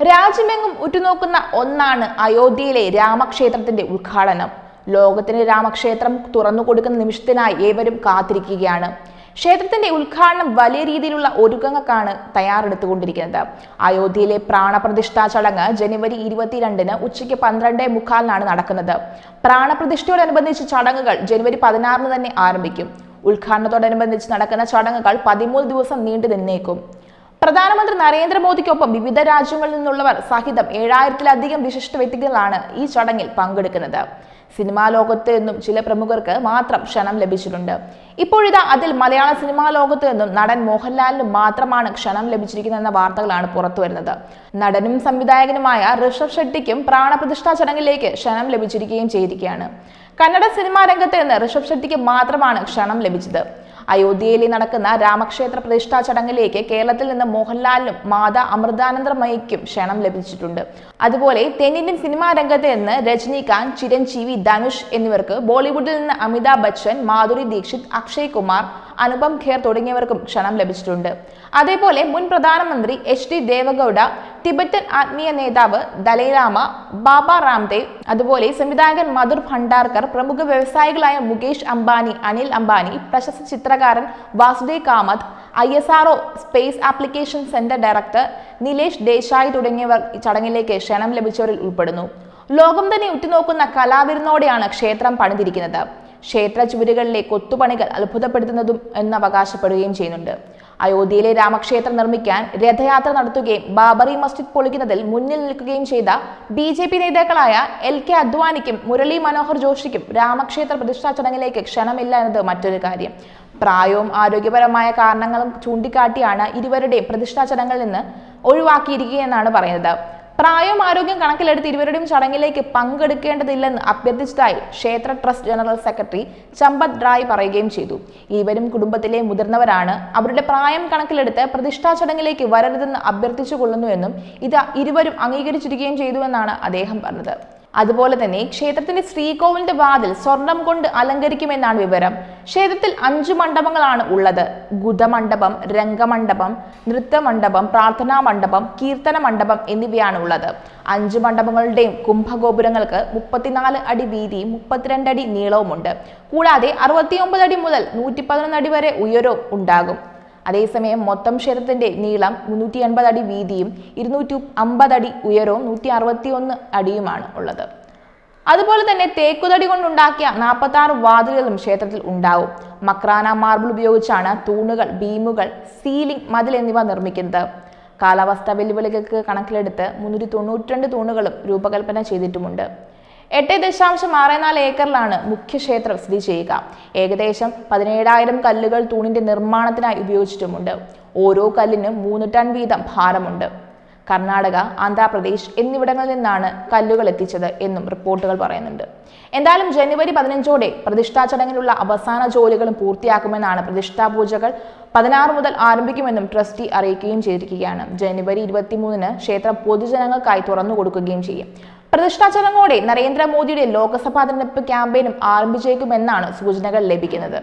രാജ്യമെങ്ങും ഉറ്റുനോക്കുന്ന ഒന്നാണ് അയോധ്യയിലെ രാമക്ഷേത്രത്തിന്റെ ഉദ്ഘാടനം. ലോകത്തിന് രാമക്ഷേത്രം തുറന്നു കൊടുക്കുന്ന നിമിഷത്തിനായി ഏവരും കാത്തിരിക്കുകയാണ്. ക്ഷേത്രത്തിന്റെ ഉദ്ഘാടനം വലിയ രീതിയിലുള്ള ഒരുക്കങ്ങൾക്കാണ് തയ്യാറെടുത്തുകൊണ്ടിരിക്കുന്നത്. അയോധ്യയിലെ പ്രാണപ്രതിഷ്ഠാ ചടങ്ങ് ജനുവരി ഇരുപത്തിരണ്ടിന് ഉച്ചയ്ക്ക് പന്ത്രണ്ട് മുക്കാലിനാണ് നടക്കുന്നത്. പ്രാണപ്രതിഷ്ഠയോടനുബന്ധിച്ച് ചടങ്ങുകൾ ജനുവരി പതിനാറിന് തന്നെ ആരംഭിക്കും. ഉദ്ഘാടനത്തോടനുബന്ധിച്ച് നടക്കുന്ന ചടങ്ങുകൾ പതിമൂന്ന് ദിവസം നീണ്ടു നിന്നേക്കും. പ്രധാനമന്ത്രി നരേന്ദ്രമോദിക്കൊപ്പം വിവിധ രാജ്യങ്ങളിൽ നിന്നുള്ളവർ സഹിതം ഏഴായിരത്തിലധികം വിശിഷ്ട വ്യക്തികളാണ് ഈ ചടങ്ങിൽ പങ്കെടുക്കുന്നത്. സിനിമാ ലോകത്ത് നിന്നും ചില പ്രമുഖർക്ക് മാത്രം ക്ഷണം ലഭിച്ചിട്ടുണ്ട്. ഇപ്പോഴിതാ അതിൽ മലയാള സിനിമാ ലോകത്ത് നിന്നും നടൻ മോഹൻലാലിന് മാത്രമാണ് ക്ഷണം ലഭിച്ചിരിക്കുന്നതെന്ന വാർത്തകളാണ് പുറത്തു വരുന്നത് നടനും സംവിധായകനുമായ ഋഷഭ് ഷെട്ടിക്കും പ്രാണപ്രതിഷ്ഠാ ചടങ്ങിലേക്ക് ക്ഷണം ലഭിച്ചിരിക്കുകയും ചെയ്തിരിക്കുകയാണ്. കന്നഡ സിനിമാ രംഗത്ത് നിന്ന് ഋഷഭ് ഷെട്ടിക്ക് മാത്രമാണ് ക്ഷണം ലഭിച്ചത്. അയോധ്യയിൽ നടക്കുന്ന രാമക്ഷേത്ര പ്രതിഷ്ഠാ ചടങ്ങിലേക്ക് കേരളത്തിൽ നിന്ന് മോഹൻലാലിനും മാതാ അമൃതാനന്ദമയ്ക്കും ക്ഷണം ലഭിച്ചിട്ടുണ്ട്. അതുപോലെ തെന്നിന്ത്യൻ സിനിമാ രംഗത്ത് നിന്ന് രജനീകാന്ത് ചിരഞ്ജീവി ധനുഷ് എന്നിവർക്ക് ബോളിവുഡിൽ നിന്ന് അമിതാഭ് ബച്ചൻ മാധുരി ദീക്ഷിത് അക്ഷയ് കുമാർ അനുപം ഖേർ തുടങ്ങിയവർക്കും ക്ഷണം ലഭിച്ചിട്ടുണ്ട്. അതേപോലെ മുൻ പ്രധാനമന്ത്രി എച്ച് ഡി ദേവഗൌഡ ടിബറ്റൻ ആത്മീയ നേതാവ് ദലൈലാമ ബാബ രാംദേവ് അതുപോലെ സംവിധായകൻ മധുർ ഭണ്ഡാർക്കർ പ്രമുഖ വ്യവസായികളായ മുകേഷ് അംബാനി അനിൽ അംബാനി പ്രശസ്ത ചിത്രകാരൻ Vasudev Kamath I S RO space application centre director Nilesh Desai തുടങ്ങിയവർ ചടങ്ങിലേക്ക് ക്ഷണം ലഭിച്ചവരിൽ ഉൾപ്പെടുന്നു. ലോകം തന്നെ ഉറ്റുനോക്കുന്ന കലാവിരുന്നോടെയാണ് ക്ഷേത്രം പണിതിരിക്കുന്നത്. ക്ഷേത്ര ചുവരുകളിലെ കൊത്തുപണികൾ അത്ഭുതപ്പെടുത്തുന്നതും എന്ന് അവകാശപ്പെടുകയും ചെയ്യുന്നുണ്ട്. അയോധ്യയിലെ രാമക്ഷേത്രം നിർമ്മിക്കാൻ രഥയാത്ര നടത്തുകയും ബാബറി മസ്ജിദ് പൊളിക്കുന്നതിൽ മുന്നിൽ നിൽക്കുകയും ചെയ്ത ബി ജെ പി നേതാക്കളായ എൽ കെ അദ്വാനിക്കും മുരളി മനോഹർ ജോഷിക്കും രാമക്ഷേത്ര പ്രതിഷ്ഠാ ചടങ്ങിലേക്ക് ക്ഷണമില്ല എന്നത് മറ്റൊരു കാര്യം. പ്രായവും ആരോഗ്യപരമായ കാരണങ്ങളും ചൂണ്ടിക്കാട്ടിയാണ് ഇരുവരുടെയും പ്രതിഷ്ഠാ ചടങ്ങിൽ നിന്ന് ഒഴിവാക്കിയിരിക്കുകയെന്നാണ് പറയുന്നത്. പ്രായവും ആരോഗ്യം കണക്കിലെടുത്ത് ഇരുവരുടെയും ചടങ്ങിലേക്ക് പങ്കെടുക്കേണ്ടതില്ലെന്ന് അഭ്യർത്ഥിച്ചതായി ക്ഷേത്ര trust general secretary Champat Rai പറയുകയും ചെയ്തു. ഇരുവരും കുടുംബത്തിലെ മുതിർന്നവരാണ്. അവരുടെ പ്രായം കണക്കിലെടുത്ത് പ്രതിഷ്ഠാ ചടങ്ങിലേക്ക് വരരുതെന്ന് അഭ്യർത്ഥിച്ചുകൊള്ളുന്നുവെന്നും ഇത് ഇരുവരും അംഗീകരിച്ചിരിക്കുകയും ചെയ്തുവെന്നാണ് അദ്ദേഹം പറഞ്ഞത്. അതുപോലെ തന്നെ ക്ഷേത്രത്തിന്റെ ശ്രീകോവിലിന്റെ വാതിൽ സ്വർണം കൊണ്ട് അലങ്കരിക്കുമെന്നാണ് വിവരം. ക്ഷേത്രത്തിൽ അഞ്ചു മണ്ഡപങ്ങളാണ് ഉള്ളത്. ഗുദമണ്ഡപം രംഗമണ്ഡപം നൃത്തമണ്ഡപം പ്രാർത്ഥനാ മണ്ഡപം കീർത്തന മണ്ഡപം എന്നിവയാണ് ഉള്ളത്. അഞ്ച് മണ്ഡപങ്ങളുടെയും കുംഭഗോപുരങ്ങൾക്ക് മുപ്പത്തിനാല് അടി വീതിയും മുപ്പത്തിരണ്ട് അടി നീളവുമുണ്ട്. കൂടാതെ അറുപത്തിയൊമ്പത് അടി മുതൽ നൂറ്റി പതിനൊന്ന് അടി വരെ ഉയരവും ഉണ്ടാകും. അതേസമയം മൊത്തം ക്ഷേത്രത്തിന്റെ നീളം മുന്നൂറ്റി എൺപത് അടി വീതിയും ഇരുന്നൂറ്റി അമ്പത് അടി ഉയരവും നൂറ്റി അറുപത്തി ഒന്ന് അടിയുമാണ് ഉള്ളത്. അതുപോലെ തന്നെ തേക്കുതടി കൊണ്ടുണ്ടാക്കിയ നാൽപ്പത്തി ആറ് വാതിലുകളും ക്ഷേത്രത്തിൽ ഉണ്ടാവും. മക്രാന മാർബിൾ ഉപയോഗിച്ചാണ് തൂണുകൾ ബീമുകൾ സീലിംഗ് മതിൽ എന്നിവ നിർമ്മിക്കുന്നത്. കാലാവസ്ഥ വെല്ലുവിളികൾക്ക് കണക്കിലെടുത്ത് മുന്നൂറ്റി തൊണ്ണൂറ്റിരണ്ട് തൂണുകളും രൂപകൽപ്പന ചെയ്തിട്ടുമുണ്ട്. എട്ട് ദശാംശം ആറ് നാല് ഏക്കറിലാണ് മുഖ്യക്ഷേത്രം സ്ഥിതി ചെയ്യുക. ഏകദേശം പതിനേഴായിരം കല്ലുകൾ തൂണിന്റെ നിർമ്മാണത്തിനായി ഉപയോഗിച്ചിട്ടുമുണ്ട്. ഓരോ കല്ലിനും മൂന്ന് ടൺ വീതം ഭാരമുണ്ട്. കർണാടക ആന്ധ്രാപ്രദേശ് എന്നിവിടങ്ങളിൽ നിന്നാണ് കല്ലുകൾ എത്തിച്ചത് എന്നും റിപ്പോർട്ടുകൾ പറയുന്നുണ്ട്. എന്തായാലും ജനുവരി പതിനഞ്ചോടെ പ്രതിഷ്ഠാ ചടങ്ങിലുള്ള അവസാന ജോലികളും പൂർത്തിയാക്കുമെന്നാണ് പ്രതിഷ്ഠാ പൂജകൾ പതിനാറ് മുതൽ ആരംഭിക്കുമെന്നും ട്രസ്റ്റി അറിയിക്കുകയും ചെയ്തിരിക്കുകയാണ്. ജനുവരി ഇരുപത്തിമൂന്നിന് ക്ഷേത്രം പൊതുജനങ്ങൾക്കായി തുറന്നു കൊടുക്കുകയും ചെയ്യും. പ്രതിഷ്ഠാ ചടങ്ങോടെ നരേന്ദ്രമോദിയുടെ ലോക്സഭാ തെരഞ്ഞെടുപ്പ് ക്യാമ്പയിനും ആരംഭിച്ചേക്കുമെന്നാണ് സൂചനകൾ ലഭിക്കുന്നത്.